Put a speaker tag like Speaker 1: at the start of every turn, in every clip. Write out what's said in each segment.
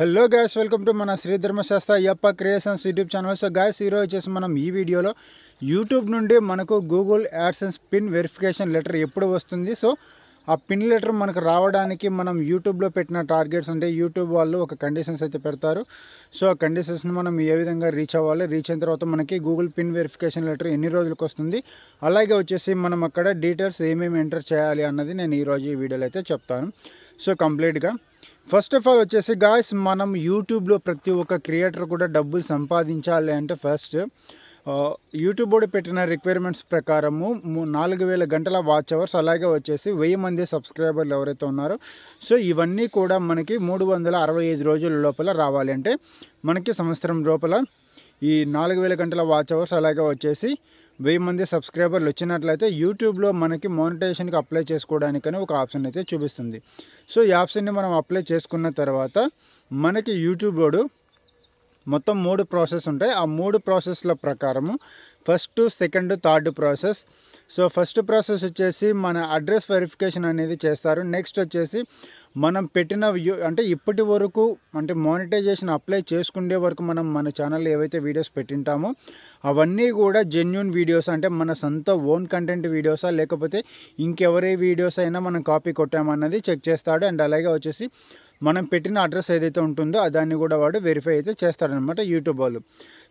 Speaker 1: Hello guys welcome to మన Shri Dharmashastra Ayyappa creations YouTube channel so guys ఈరోజు వచ్చేసి మనం ఈ వీడియోలో యూట్యూబ్ నుండి మనకు Google AdSense pin verification letter ఎప్పుడు వస్తుంది? సో ఆ పిన్ లెటర్ మనకు రావడానికి మనం యూట్యూబ్లో పెట్టిన టార్గెట్స్ అంటే యూట్యూబ్ వాళ్ళు ఒక కండిషన్స్ అయితే పెడతారు. సో ఆ కండిషన్స్ని మనం ఏ విధంగా రీచ్ అవ్వాలి? రీచ్ అయిన తర్వాత మనకి గూగుల్ పిన్ వెరిఫికేషన్ లెటర్ ఎన్ని రోజులకు వస్తుంది? అలాగే వచ్చేసి మనం అక్కడ డీటెయిల్స్ ఏమేమి ఎంటర్ చేయాలి అన్నది నేను ఈరోజు ఈ వీడియోలో అయితే చెప్తాను. సో కంప్లీట్గా ఫస్ట్ ఆఫ్ ఆల్ వచ్చేసి గాయస్ మనం యూట్యూబ్లో ప్రతి ఒక్క క్రియేటర్ కూడా డబ్బులు సంపాదించాలి అంటే ఫస్ట్ యూట్యూబ్ కూడా పెట్టిన రిక్వైర్మెంట్స్ ప్రకారము నాలుగు వేల గంటల వాచ్ అవర్స్ అలాగే వచ్చేసి వెయ్యి మంది సబ్స్క్రైబర్లు ఎవరైతే ఉన్నారో సో ఇవన్నీ కూడా మనకి మూడు వందల అరవై ఐదు రోజుల లోపల రావాలి. అంటే మనకి సంవత్సరం లోపల ఈ నాలుగు వేల గంటల వాచ్ అవర్స్ అలాగే వచ్చేసి వెయ్యి మంది సబ్స్క్రైబర్లు వచ్చినట్లయితే యూట్యూబ్లో మనకి మోనిటైజేషన్కి అప్లై చేసుకోవడానికని ఒక ఆప్షన్ అయితే చూపిస్తుంది. సో ఈ ఆప్షన్ని మనం అప్లై చేసుకున్న తర్వాత మనకి యూట్యూబ్ వాడు మొత్తం మూడు ప్రాసెస్ ఉంటాయి. ఆ మూడు ప్రాసెస్ల ప్రకారము first second third process so first process వచ్చేసి మన అడ్రస్ వెరిఫికేషన్ అనేది చేస్తారు. నెక్స్ట్ వచ్చేసి మనం పెట్టిన వ్యూ అంటే ఇప్పటి వరకు అంటే మానిటైజేషన్ అప్లై చేసుకునే వరకు మనం మన ఛానల్లో ఏవైతే వీడియోస్ పెట్టింటామో అవన్నీ కూడా జెన్యున్ వీడియోస్ అంటే మన సొంత ఓన్ కంటెంట్ వీడియోసా లేకపోతే ఇంకెవరి వీడియోస్ అయినా మనం కాపీ కొట్టామన్నది చెక్ చేస్తాడు. అండ్ అలాగే వచ్చేసి మనం పెట్టిన అడ్రస్ ఏదైతే ఉంటుందో దాన్ని కూడా వాడు వెరిఫై అయితే చేస్తాడనమాట యూట్యూబ్ వాళ్ళు.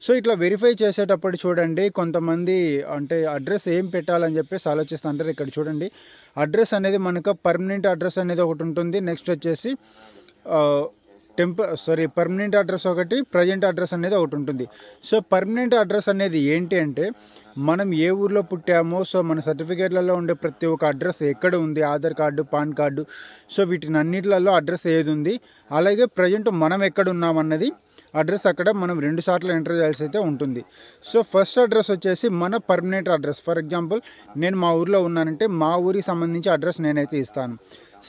Speaker 1: సో ఇట్లా వెరిఫై చేసేటప్పుడు చూడండి కొంతమంది అంటే అడ్రస్ ఏం పెట్టాలని చెప్పేసి ఆలోచిస్తుంటారు ఇక్కడ చూడండి అడ్రస్ అనేది మనకు పర్మనెంట్ అడ్రస్ అనేది ఒకటి ఉంటుంది. నెక్స్ట్ వచ్చేసి టెంప సారీ పర్మనెంట్ అడ్రస్ ఒకటి ప్రజెంట్ అడ్రస్ అనేది ఒకటి ఉంటుంది. సో పర్మనెంట్ అడ్రస్ అనేది ఏంటి అంటే మనం ఏ ఊర్లో పుట్టామో సో మన సర్టిఫికేట్లలో ఉండే ప్రతి ఒక్క అడ్రస్ ఎక్కడ ఉంది? Aadhaar card PAN card so వీటిని అన్నిటిలలో అడ్రస్ ఏది ఉంది? అలాగే ప్రజెంట్ మనం ఎక్కడ ఉన్నామన్నది అడ్రస్ అక్కడ మనం రెండు సార్లు ఎంటర్ చేయాల్సి అయితే ఉంటుంది. సో ఫస్ట్ అడ్రస్ వచ్చేసి మన పర్మనెంట్ అడ్రస్ ఫర్ ఎగ్జాంపుల్ నేను మా ఊర్లో ఉన్నానంటే మా ఊరికి సంబంధించి అడ్రస్ నేనైతే ఇస్తాను.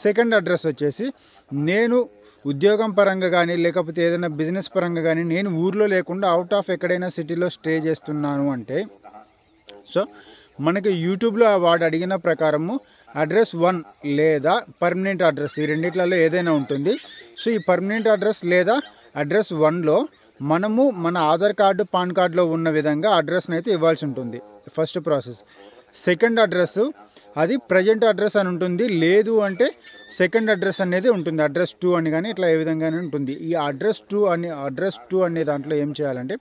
Speaker 1: సెకండ్ అడ్రస్ వచ్చేసి నేను ఉద్యోగం పరంగా కానీ లేకపోతే ఏదైనా బిజినెస్ పరంగా కానీ నేను ఊర్లో లేకుండా అవుట్ ఆఫ్ ఎక్కడైనా సిటీలో స్టే చేస్తున్నాను అంటే సో మనకి యూట్యూబ్లో వాడు అడిగిన ప్రకారము అడ్రస్ వన్ లేదా పర్మనెంట్ అడ్రస్ ఈ రెండిట్లలో ఏదైనా ఉంటుంది. సో ఈ పర్మనెంట్ అడ్రస్ లేదా అడ్రస్ వన్లో మనము మన ఆధార్ కార్డు పాన్ కార్డులో ఉన్న విధంగా అడ్రస్ని అయితే ఇవ్వాల్సి ఉంటుంది. ఫస్ట్ ప్రాసెస్ సెకండ్ అడ్రస్ అది ప్రజెంట్ అడ్రస్ అని ఉంటుంది. లేదు అంటే సెకండ్ అడ్రస్ అనేది ఉంటుంది. అడ్రస్ టూ అని కానీ ఇట్లా ఏ విధంగానే ఉంటుంది. ఈ అడ్రస్ టూ అని అడ్రస్ టూ అనే దాంట్లో ఏం చేయాలంటే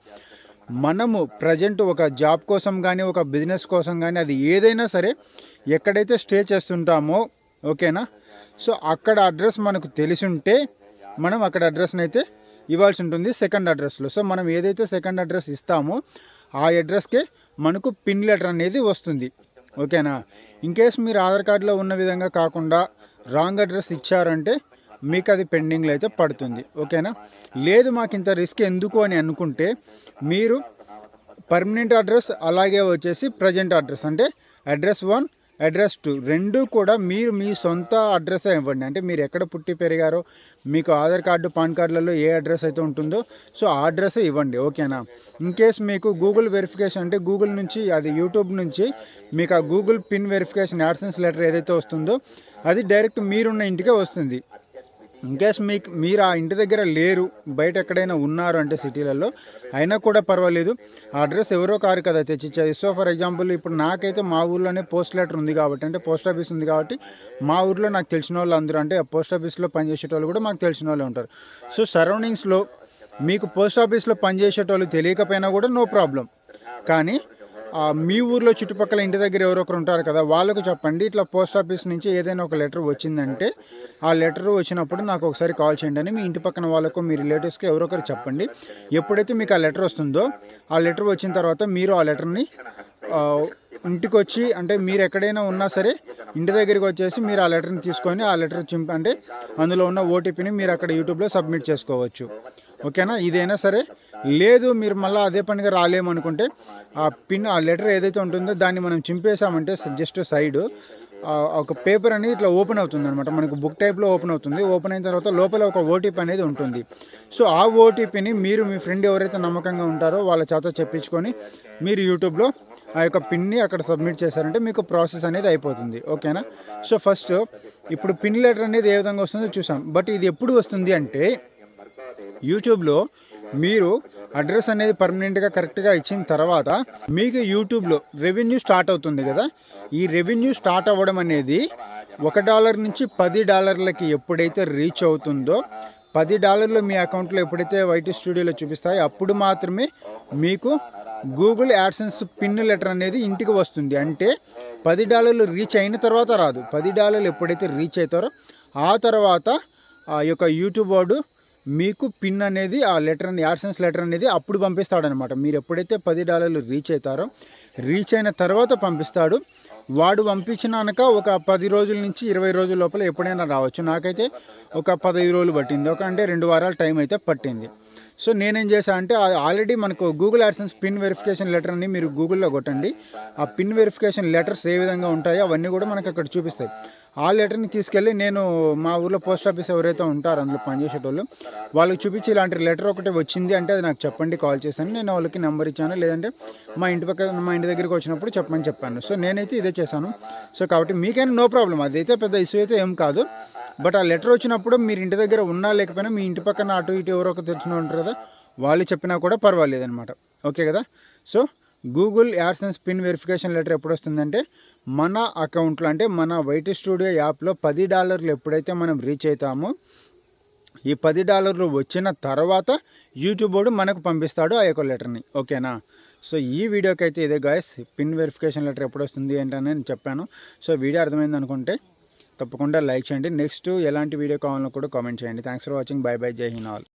Speaker 1: మనము ప్రజెంట్ ఒక జాబ్ కోసం కానీ ఒక బిజినెస్ కోసం కానీ అది ఏదైనా సరే ఎక్కడైతే స్టే చేస్తుంటామో ఓకేనా సో అక్కడ అడ్రస్ మనకు తెలిసి ఉంటే మనం అక్కడ అడ్రస్ని అయితే ఇవ్వాల్సి ఉంటుంది సెకండ్ అడ్రస్లో సో మనం ఏదైతే సెకండ్ అడ్రస్ ఇస్తామో ఆ అడ్రస్కే మనకు పిన్ లెటర్ అనేది వస్తుంది. ఓకేనా? ఇన్ కేస్ మీరు ఆధార్ కార్డులో ఉన్న విధంగా కాకుండా రాంగ్ అడ్రస్ ఇచ్చారంటే మీకు అది పెండింగ్లో అయితే పడుతుంది. ఓకేనా? లేదు మాకు ఇంత రిస్క్ ఎందుకు అని అనుకుంటే మీరు పర్మనెంట్ అడ్రస్ అలాగే వచ్చేసి ప్రజెంట్ అడ్రస్ అంటే అడ్రస్ వన్ అడ్రస్ టూ రెండు కూడా మీరు మీ సొంత అడ్రస్ ఇవ్వండి. అంటే మీరు ఎక్కడ పుట్టి పెరిగారో మీకు ఆధార్ కార్డు పాన్ కార్డులలో ఏ అడ్రస్ అయితే ఉంటుందో సో ఆ అడ్రస్ ఇవ్వండి. ఓకేనా? ఇన్ కేస్ మీకు గూగుల్ వెరిఫికేషన్ అంటే గూగుల్ నుంచి అది యూట్యూబ్ నుంచి మీకు ఆ Google pin verification AdSense letter ఏదైతే వస్తుందో అది డైరెక్ట్ మీరున్న ఇంటికే వస్తుంది. ఇన్కేస్ మీకు మీరు ఆ ఇంటి దగ్గర లేరు బయట ఎక్కడైనా ఉన్నారు అంటే సిటీలలో అయినా కూడా పర్వాలేదు. ఆ అడ్రస్ ఎవరో కారు కదా తెచ్చిచ్చేది సో ఫర్ ఎగ్జాంపుల్ ఇప్పుడు నాకైతే మా ఊర్లోనే పోస్ట్ లెటర్ ఉంది కాబట్టి అంటే పోస్ట్ ఆఫీస్ ఉంది కాబట్టి మా ఊర్లో నాకు తెలిసిన వాళ్ళు అందరూ అంటే పోస్ట్ ఆఫీస్లో పనిచేసేటోళ్ళు కూడా మాకు తెలిసిన వాళ్ళు ఉంటారు. సో సరౌండింగ్స్లో మీకు పోస్ట్ ఆఫీస్లో పనిచేసేటోళ్ళు తెలియకపోయినా కూడా నో ప్రాబ్లం. కానీ మీ ఊర్లో చుట్టుపక్కల ఇంటి దగ్గర ఎవరొకరు ఉంటారు కదా వాళ్ళకు చెప్పండి. ఇట్లా పోస్ట్ ఆఫీస్ నుంచి ఏదైనా ఒక లెటర్ వచ్చిందంటే ఆ లెటర్ వచ్చినప్పుడు నాకు ఒకసారి కాల్ చేయండి అని మీ ఇంటి పక్కన వాళ్ళకు మీ రిలేటివ్స్కి ఎవరో ఒకరు చెప్పండి. ఎప్పుడైతే మీకు ఆ లెటర్ వస్తుందో ఆ లెటర్ వచ్చిన తర్వాత మీరు ఆ లెటర్ని ఇంటికి వచ్చి అంటే మీరు ఎక్కడైనా ఉన్నా సరే ఇంటి దగ్గరికి వచ్చేసి మీరు ఆ లెటర్ని తీసుకొని ఆ లెటర్ చింప అంటే అందులో ఉన్న ఓటీపీని మీరు అక్కడ యూట్యూబ్లో సబ్మిట్ చేసుకోవచ్చు. ఓకేనా? ఇదైనా సరే లేదు మీరు మళ్ళీ అదే పనిగా రాలేమనుకుంటే ఆ పిన్ ఆ లెటర్ ఏదైతే ఉంటుందో దాన్ని మనం చింపేసామంటే జస్ట్ సైడ్ ఒక పేపర్ అనేది ఇట్లా ఓపెన్ అవుతుంది అనమాట మనకు బుక్ టైప్లో ఓపెన్ అవుతుంది. ఓపెన్ అయిన తర్వాత లోపల ఒక ఓటీపీ అనేది ఉంటుంది. సో ఆ ఓటీపీని మీరు మీ ఫ్రెండ్ ఎవరైతే నమ్మకంగా ఉంటారో వాళ్ళ చేత చెప్పించుకొని మీరు యూట్యూబ్లో ఆ యొక్క పిన్ని అక్కడ సబ్మిట్ చేశారంటే మీకు ప్రాసెస్ అనేది అయిపోతుంది. ఓకేనా? సో ఫస్ట్ ఇప్పుడు పిన్ లెటర్ అనేది ఏ విధంగా వస్తుందో చూసాం. బట్ ఇది ఎప్పుడు వస్తుంది అంటే యూట్యూబ్లో మీరు అడ్రస్ అనేది పర్మనెంట్గా కరెక్ట్గా ఇచ్చిన తర్వాత మీకు యూట్యూబ్లో రెవెన్యూ స్టార్ట్ అవుతుంది కదా. ఈ రెవెన్యూ స్టార్ట్ అవ్వడం అనేది ఒక డాలర్ నుంచి పది డాలర్లకి ఎప్పుడైతే రీచ్ అవుతుందో పది డాలర్లు మీ అకౌంట్లో ఎప్పుడైతే వైట్ స్టూడియోలో చూపిస్తాయో అప్పుడు మాత్రమే మీకు గూగుల్ యాడ్సెన్స్ పిన్ లెటర్ అనేది ఇంటికి వస్తుంది. అంటే పది డాలర్లు రీచ్ అయిన తర్వాత రాదు. పది డాలర్లు ఎప్పుడైతే రీచ్ అవుతారో ఆ తర్వాత ఆ యొక్క యూట్యూబ్ వాడు మీకు పిన్ అనేది ఆ లెటర్ యాడ్సెన్స్ లెటర్ అనేది అప్పుడు పంపిస్తాడనమాట. మీరు ఎప్పుడైతే పది డాలర్లు రీచ్ అవుతారో రీచ్ అయిన తర్వాత పంపిస్తాడు. వాడు పంపించినాక ఒక పది రోజుల నుంచి ఇరవై రోజుల లోపల ఎప్పుడైనా రావచ్చు. నాకైతే ఒక పదహైదు రోజులు పట్టింది. ఒక అంటే రెండు వారాల టైం అయితే పట్టింది. సో నేనేం చేశా అంటే ఆల్రెడీ మనకు Google AdSense pin verification letter అని మీరు గూగుల్లో కొట్టండి. ఆ పిన్ వెరిఫికేషన్ లెటర్స్ ఏ విధంగా ఉంటాయో అవన్నీ కూడా మనకు అక్కడ చూపిస్తాయి. ఆ లెటర్ని తీసుకెళ్ళి నేను మా ఊర్లో పోస్ట్ ఆఫీస్ ఎవరైతే ఉంటారో అందులో పనిచేసేటోళ్ళు వాళ్ళకి చూపించి ఇలాంటి లెటర్ ఒకటి వచ్చింది అంటే అది నాకు చెప్పండి కాల్ చేశాను. నేను వాళ్ళకి నెంబర్ ఇచ్చాను. లేదంటే మా ఇంటి పక్క మా ఇంటి దగ్గరికి వచ్చినప్పుడు చెప్పమని చెప్పాను. సో నేనైతే ఇదే చేశాను. సో కాబట్టి మీకైనా నో ప్రాబ్లం అదైతే పెద్ద ఇష్యూ అయితే ఏం కాదు. బట్ ఆ లెటర్ వచ్చినప్పుడు మీరు ఇంటి దగ్గర ఉన్నా లేకపోయినా మీ ఇంటి పక్కన అటు ఇటు ఎవరో ఒక తెలిసిన ఉంటారు కదా వాళ్ళు చెప్పినా కూడా పర్వాలేదు అనమాట ఓకే కదా? So Google AdSense pin verification letter ఎప్పుడు వస్తుందంటే మన అకౌంట్లో అంటే మన వైట్ స్టూడియో యాప్లో పది డాలర్లు ఎప్పుడైతే మనం రీచ్ అవుతామో ఈ పది డాలర్లు వచ్చిన తర్వాత యూట్యూబ్ వాడు మనకు పంపిస్తాడు ఆ యొక్క లెటర్ని ఓకేనా సో ఈ వీడియోకి అయితే ఇదే గాయస్ పిన్ వెరిఫికేషన్ లెటర్ ఎప్పుడు వస్తుంది ఏంటని నేను చెప్పాను. సో వీడియో అర్థమైంది అనుకుంటే తప్పకుండా లైక్ చేయండి. నెక్స్ట్ ఎలాంటి వీడియో కావాలో కూడా కామెంట్ చేయండి. Thanks for watching bye bye జై హిన్ ఆల్